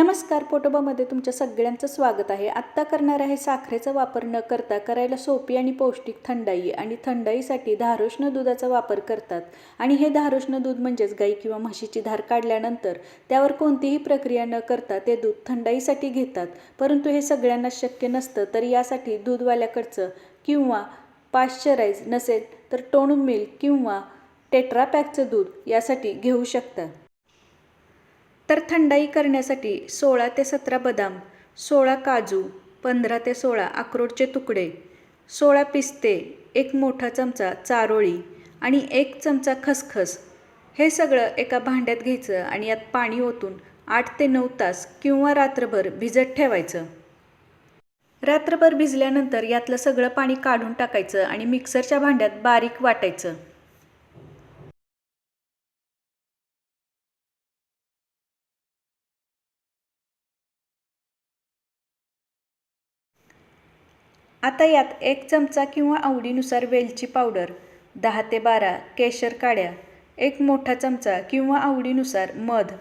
नमस्कार पोटोबामध्ये तुमच्या सगळ्यांचं स्वागत आहे. आत्ता करणार आहे साखरेचा वापर न करता करायला सोपी आणि पौष्टिक थंडाई आणि थंडाईसाठी धारोष्ण दुधाचा वापर करतात. आणि हे धारोष्ण दूध म्हणजेच गाई किंवा म्हशीची धार काढल्यानंतर त्यावर कोणतीही प्रक्रिया न करता ते दूध थंडाईसाठी घेतात. परंतु हे सगळ्यांना शक्य नसतं तर यासाठी दूधवाल्याकडचं किंवा पाश्चराईज नसेल तर टोण मिल्क किंवा टेट्रापॅकचं दूध यासाठी घेऊ शकता. तर थंडाई करण्यासाठी सोळा ते सतरा बदाम सोळा काजू पंधरा ते सोळा अक्रोडचे तुकडे सोळा पिस्ते एक मोठा चमचा चारोळी आणि एक चमचा खसखस. हे सगळं एका भांड्यात घ्यायचं आणि यात पाणी ओतून आठ ते नऊ तास किंवा रात्रभर भिजत ठेवायचं. रात्रभर भिजल्यानंतर यातलं सगळं पाणी काढून टाकायचं आणि मिक्सरच्या भांड्यात बारीक वाटायचं. आता यात एक चमचा किंवा आवडीनुसार वेलची पावडर दहा ते बारा केशर काड्या एक मोठा चमचा किंवा आवडीनुसार मध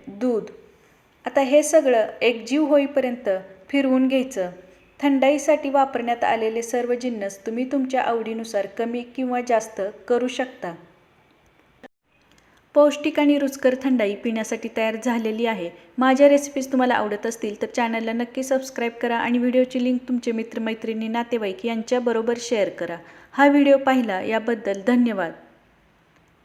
दूध. आता हे सगळं एकजीव होईपर्यंत फिरवून घ्यायचं. थंडाईसाठी वापरण्यात आलेले सर्व जिन्नस तुम्ही तुमच्या आवडीनुसार कमी किंवा जास्त करू शकता. पौष्टिक आणि रुचकर थंडाई पिण्यासाठी तयार झालेली आहे. माझ्या रेसिपीज तुम्हाला आवडत असतील तर चॅनलला नक्की सबस्क्राईब करा आणि व्हिडिओची लिंक तुमचे मित्रमैत्रिणी नातेवाईक यांच्याबरोबर शेअर करा. हा व्हिडिओ पाहिला याबद्दल धन्यवाद.